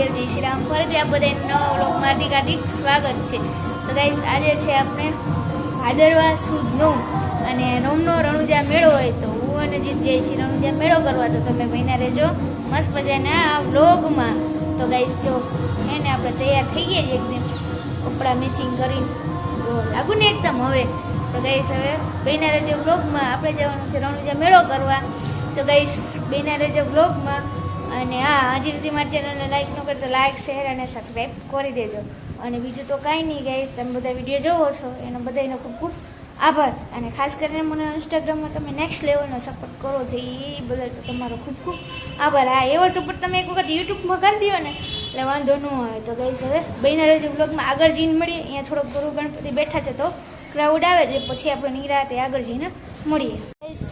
જય શ્રી રામ. ફરીથી આ બધા નવા વ્લોગમાં હાર્દિક હાર્દિક સ્વાગત છે. તો ગાઈસ આજે છે આપણે ભાદરવા સુદ નોમ અને નોમનો રણુજા મેળો હોય તો હું અને જીત જય શ્રી રણુજા મેળો કરવા તો તમે મહિના રહેજો મસ્ત મજાના આ વ્લોગમાં. તો ગાઈસ જો એને આપણે તૈયાર થઈ ગયા છીએ એકદમ કપડાં મેચિંગ કરી તો લાગુ ને એકદમ હવે. તો ગાઈસ હવે મહિના રહેજો વ્લોગમાં. આપણે જવાનું છે રણુજા મેળો કરવા. તો ગાઈસ બેના રહેજો વ્લોગમાં. અને હા, હજી સુધી મારી ચેનલને લાઈક ન કરતો લાઈક શેર અને સબસ્ક્રાઈબ કરી દેજો. અને બીજું તો કાંઈ નહીં ગાઈસ તમે બધા વીડિયો જોવો છો. એનો બધાનો ખૂબ ખૂબ આભાર. અને ખાસ કરીને મને ઇન્સ્ટાગ્રામમાં તમે નેક્સ્ટ લેવલનો સપોર્ટ કરો છો એ બદલ તમારો ખૂબ ખૂબ આભાર. હા, એવો સપોર્ટ તમે એક વખત યુટ્યુબમાં કરી દો ને, એટલે વાંધો ન આવે. તો ગઈશ હવે બહેના રહેજો બ્લોગમાં આગળ જઈને મળીએ. અહીંયા થોડોક ગુરુ ગણપતિ બેઠા છે તો ક્રાઉડ આવે એટલે પછી આપણે નિરાતે આગળ જઈને મળીએ.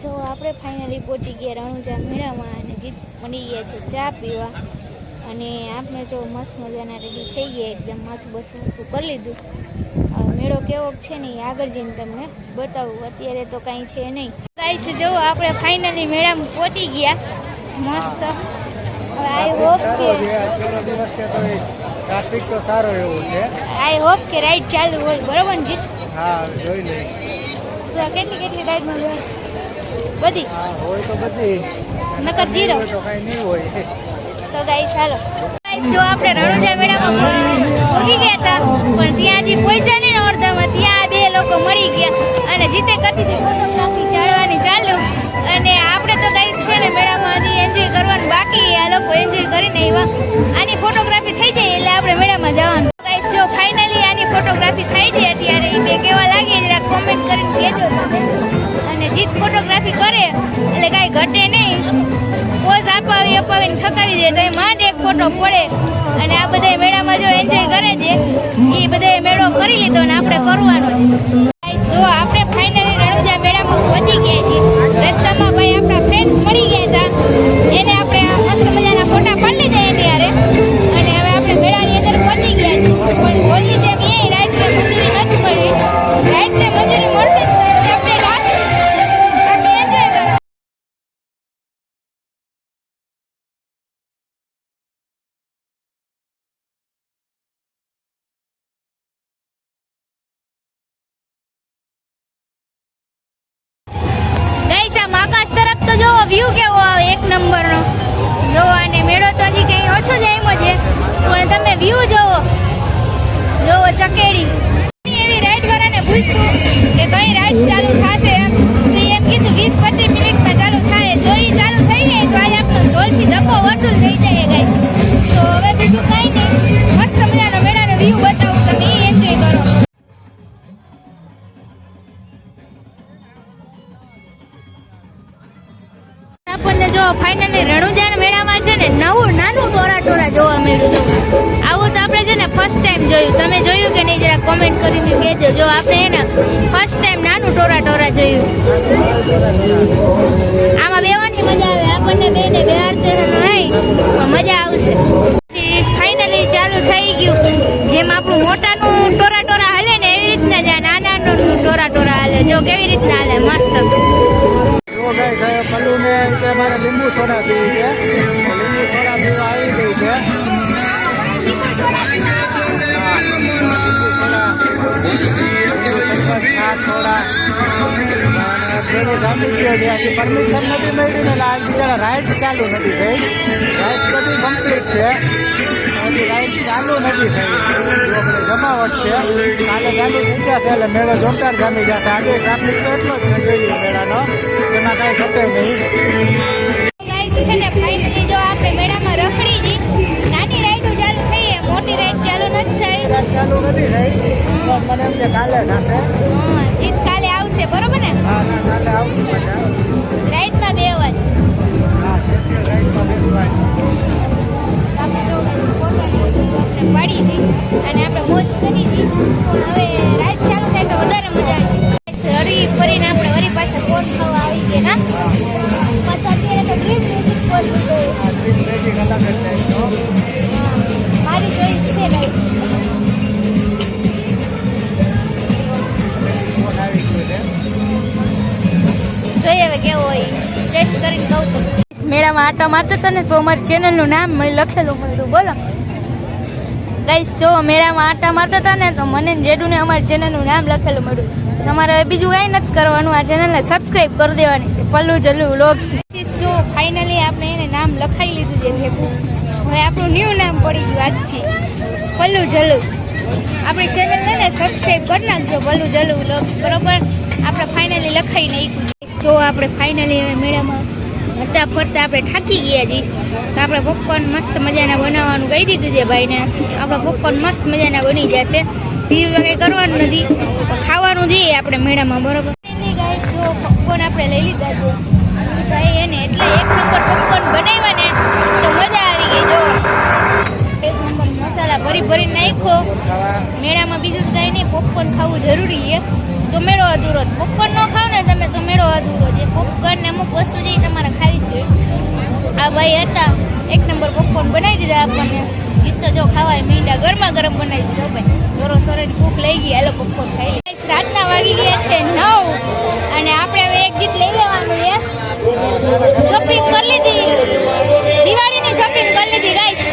જો આપણે ફાઇનલી પહોંચી ગયા રણુજા મેળામાં મળી ગયા છે ચા પીવા. અને આપણે જો મસ્ત મજાના રેડી થઈ ગયા એકદમ માથું બથું ઊભું કરી લીધું. મેળો કેવો છે ને એ આગળ જઈને તમને બતાવું. અત્યારે તો કાંઈ છે નહીં. ગાઈસ જો આપણે ફાઇનલી મેળામાં પહોંચી ગયા. મસ્ત. આઈ હોપ કે છે છે ટ્રાફિક તો સારો એવો છે. આઈ હોપ કે રાઈડ ચાલુ હોય બરોબર ને હા જોઈ લે. કેટલી કેટલી રાઈડ વ્યવસ્થા બધી? હા હોય તો બધી. નકર જીરો. તો કઈ નહીં હોય. તો ગાઈસ હાલો. ગાઈસ જો આપણે રણુજા મેળામાં ભોગી ગયા હતા પણ ત્યાં જે પહોંચ્યા ને અડધામાં ત્યાં બે લોકો મળી ગયા અને જીતે કરતી હતી ફોટોગ્રાફી ચાલવાની ચાલુ. અને આપણે તો ગાઈસ છે ને મેળામાં હજી એન્જોય કરવાનું બાકી આ લોકો એન્જોય કરીને એવા આની ફોટોગ્રાફી થઈ જાય એટલે આપણે મેળામાં જવાનું. ગાઈસ જો ફાઇનલી આની ફોટોગ્રાફી થઈ જાય અત્યારે એ બે કેવા લાગે જરા કોમેન્ટ કરીને કહેજો. અને જીત ફોટોગ્રાફી કરે, એટલે કાંઈ ઘટે નહીં. પોઝ અપાવી અપાવીને થકાવી દે, તો એ માંડ એક ફોટો પડે. અને આ બધા મેળામાં જો એન્જોય કરે છે, એ બધા મેળો કરી લીધો ને આપણે કરવાનો. છે ઓછો જ એમ જ પણ તમે વ્યૂ જોવો. જોવો ચકેડી. એવી રાઈડ વાળાને પૂછ્યું કે કઈ રાઈડ ચાલુ થશે કરીને જો આપણે એને ફર્સ્ટ ટાઈમ નાનું ટોરા ટોરા જોયું. આમાં બેવાની મજા આવે. આપણને બેને બેહાડશે નહીં, પણ મજા આવશે. ફાઇનલી ચાલુ થઈ ગયું. જેમ આપણું મોટાનું ટોરા ટોરા હાલે ને એવી રીતના જ આ નાનાનું ટોરા ટોરા હાલે. જો કેવી રીતના હાલે, મસ્ત. જો ગઈ સાહેબ પલ્લુ ને રીતે મારે લીંબુ સોડા પીવી છે પેલો જામી ગયો છે હજી પરમિશન નથી મળી ને એટલે આ બિચારા રાઈડ ચાલુ નથી થઈ રાઈડ બધી કમ્પ્લીટ છે હજી રાઈડ ચાલુ નથી થઈ જો આપણે જમાવટ છે કાલે ચાલુ થઈ જશે એટલે મેળો જોરદાર જામી જશે આજે ટ્રાફિક તો એટલો જ છે જોઈએ મેળાનો એમાં કાંઈ ઘટે નહીં ગાઈસ છે ને ફાઇનલી જો આપણે મેળામાં રખડી જી નાની રાઈડો ચાલુ થઈ છે મોટી રાઈડ ચાલુ નથી થઈ. રાઈડ ચાલુ નથી થઈ. પણ મને એમ કે કાલે થશે હા, જીત આવશે બરોબર ને? રાઈટમાં બે અવાજ. પડી સ્પેશિયલ રાઈડમાં બેસવાનું આપણે જો પોતાની આપણે પાડી જી અને આપણે મોજ કરી જઈ હવે રાઈડ ચાલુ થાય તો વધારે મજા આવી. હરી ફરીને આપણે હરી પાછા કોર્સ થવા આવી ગયા પાછા અત્યારે તો ડ્રીમ મ્યુઝિક ટાઈપનો મારી જોઈ છે જોઈએ હવે કેવો હોય. ટેસ્ટ કરીને કહું તો. મેળામાં આટા મારતો હતા ને તો અમારી ચેનલનું નામ લખેલું મળ્યું બોલો. ગાઈસ જો મેળામાં આટા મારતા હતા ને તો મને જેડુને અમારી ચેનલનું નામ લખેલું મળ્યું તમારે બીજું કાંઈ નથી કરવાનું આ ચેનલને સબસ્ક્રાઇબ કરી દેવાની પલ્લું જલ્લુ વ્લોગ્સ જો ફાઇનલી આપણે એને નામ લખાઈ લીધું છે ભેગું. હવે આપણું ન્યૂ નામ પડી ગયું આજથી પલ્લું જલ્લું. આપણી ચેનલ છે ને સબસ્ક્રાઇબ કરી નાખજો પલ્લુ જલ્લું વ્લોગ્સ બરોબર? આપણે ફાઇનલી લખાઈ નાખ્યું જો આપણે ફાઇનલી મેળામાં હરતા ફરતા આપણે થાકી ગયા જી. તો આપણે પોપકોર્ન મસ્ત મજાના બનાવવાનું કહી દીધું છે ભાઈને. આપણે પોપકોર્ન મસ્ત મજાના બની જશે. ભીડ વગેરે કરવાનું નથી. ખાવાનું જોઈએ આપણે મેળામાં, બરોબર? જો પોપકોર્ન આપણે લઈ લીધા છે. ભાઈ એને એટલે એક નંબર પોપકોર્ન બનાવ્યા ને તો મજા આવી ગઈ, જો. એક નંબર મસાલા ભરી ભરી નાખો મેળામાં બીજું કાંઈ નહીં પોપકોર્ન ખાવું જરૂરી છે. તો મેળો અધૂરો પોપકોર્ન ન ખાવ ને તમે તો મેળો અધૂરો છે. પોપકોર્ન અમુક વસ્તુ જે તમારે ખાવી જોઈએ આ ભાઈ હતા, એક નંબર પોપકોર્ન બનાવી દીધા આપણને. ગીત તો જો ખાવાય, મીંડા ગરમા ગરમ બનાવી દીધો ભાઈ. જોરો સોરેની ભૂખ લઈ ગઈ, હાલો પોપકોર્ન ખાઈ લે રાતના વાગી ગયા છે નવ, અને આપણે હવે એક જીત લઈ લેવાનું છે. શોપિંગ કરી લીધી. દિવાળીની શોપિંગ કરી લીધી ગાઈસ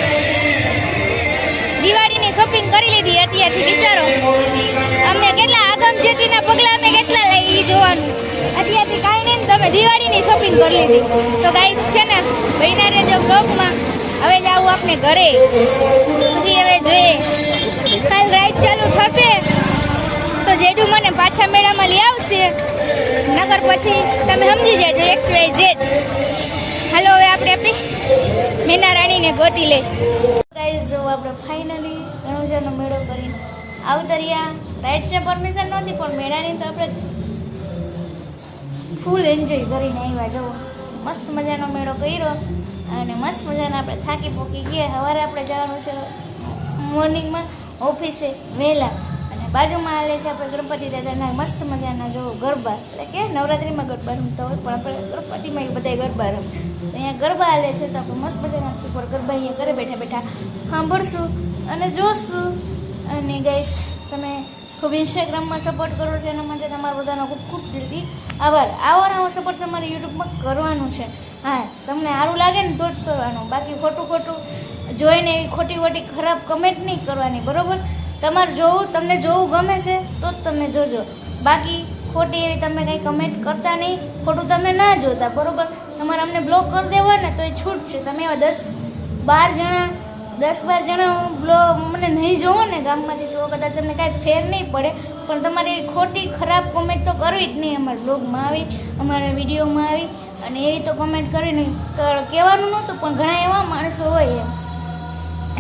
દિવાળીની શોપિંગ કરી લીધી, અત્યારથી વિચારો. શોપિંગ કરી લીધી તો ગાઈસ છે ને બહેના રહેજો બ્લોગમાં હવે જાવું આપણે ઘરે. પછી હવે જોઈએ. કાલ રાઈડ ચાલુ થશે. તો જેડુ મને પાછા મેળામાં લઈ આવશે. નગર પછી તમે સમજી જાજો એક્સ વાય ઝેડ હાલો, હવે આપણે આપણી મીના રાણીને ગોતી લે ગાઈઝ જો આપણે ફાઇનલી રણુજાનો મેળો કરીને આવતરિયા રાઇડ્સને પરમિશન નહોતી, પણ મેળાની તો આપણે ફૂલ એન્જોય કરીને આવ્યા. જવો મસ્ત મજાનો મેળો કર્યો અને મસ્ત મજાના આપણે થાકી પોકી ગયા. સવારે આપણે જવાનું છે મોર્નિંગમાં ઓફિસે વહેલા. અને બાજુમાં આલે છે આપણે ગણપતિ દાદાના મસ્ત મજાના, જો, ગરબા. એટલે કે નવરાત્રિમાં ગરબા રમતા હોય, પણ આપણે ગણપતિમાં બધા ગરબા રમે. અહીંયા ગરબા આવે છે તો આપણે મસ્ત મજાના ઉપર ગરબા અહીંયા ઘરે બેઠા બેઠા સાંભળશું અને જોશું. અને તમે ખૂબ ઇન્સ્ટાગ્રામમાં સપોર્ટ કરો છો, એના માટે તમારો બધાનો ખૂબ ખૂબ દિલથી આભાર. આવો આવો સપોર્ટ તમારે યુટ્યુબમાં કરવાનું છે. હા, તમને સારું લાગે ને તો જ કરવાનું. બાકી ખોટું ખોટું જોઈને એવી ખોટી ખોટી ખરાબ કમેન્ટ નહીં કરવાની, બરાબર? તમારે જોવું, તમને જોવું ગમે છે, તો જ તમે જોજો. બાકી ખોટી એવી તમે કંઈ કમેન્ટ કરતા નહીં, ખોટું તમે ના જોતા, બરાબર? તમારે અમને બ્લોક કરી દેવા ને તો એ છૂટ છે તમે એવા દસ બાર જણા દસ બાર જણા બ્લોગ મને નહીં જોવો ને ગામમાંથી, તો કદાચ તમને કાંઈ ફેર નહીં પડે. પણ તમારે ખોટી, ખરાબ કોમેન્ટ તો કરવી જ નહીં અમારા બ્લોગમાં આવી, અમારા વિડીયોમાં આવી. અને એવી તો કોમેન્ટ કરીને કહેવાનું નહોતું, પણ ઘણા એવા માણસો હોય એમ.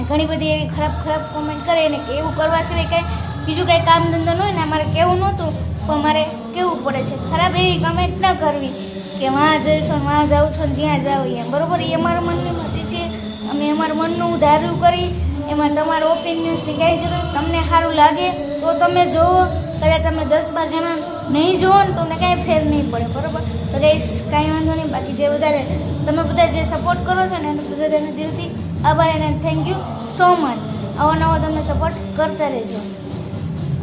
ઘણી બધી એવી ખરાબ ખરાબ કોમેન્ટ કરે ને એવું કરવા સિવાય કાંઈ બીજું કાંઈ કામ ધંધો ન હોય ને મારે કહેવું નહોતું, પણ મારે કહેવું પડે છે. ખરાબ એવી કમેન્ટ ન કરવી કે વાં જઈશો વાં જાઉં છો જ્યાં જાવ એમ. બરોબર? એ મારું મન છે અમે અમારા મનનું ધાર્યું કરી, એમાં તમારા ઓપિનિયન્સની કાંઈ જરૂર તમને સારું લાગે, તો તમે જોવો. કદાચ તમે દસ બાર જણા નહીં જોવો ને તમને કાંઈ ફેર નહીં પડે, બરોબર? તો ગાઈસ કાંઈ વાંધો નહીં. બાકી જે વધારે તમે બધા જે સપોર્ટ કરો છો ને એને બધાને દિલથી આભાર અને થેન્ક યુ સો મચ આવો નવો તમે સપોર્ટ કરતા રહેજો.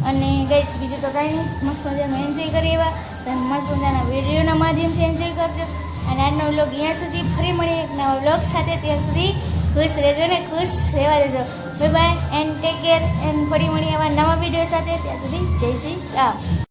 અને ગઈશ બીજું તો કાંઈ નહીં. મસ્ત મજાનું એન્જોય કરી એવા. તમે મસ્ત મજાના વિડીયોના માધ્યમથી એન્જોય કરજો. અને આજનો વ્લોગ અહીંયા સુધી ફરી મળીએ. એક નવા વ્લોગ સાથે ત્યાં સુધી ખુશ રહેજો ને, ખુશ રહેવા દેજો. Bye bye and take care and ફરી મળીએ આવા નવા વીડિયો સાથે. ત્યાં સુધી જય શ્રી રામ.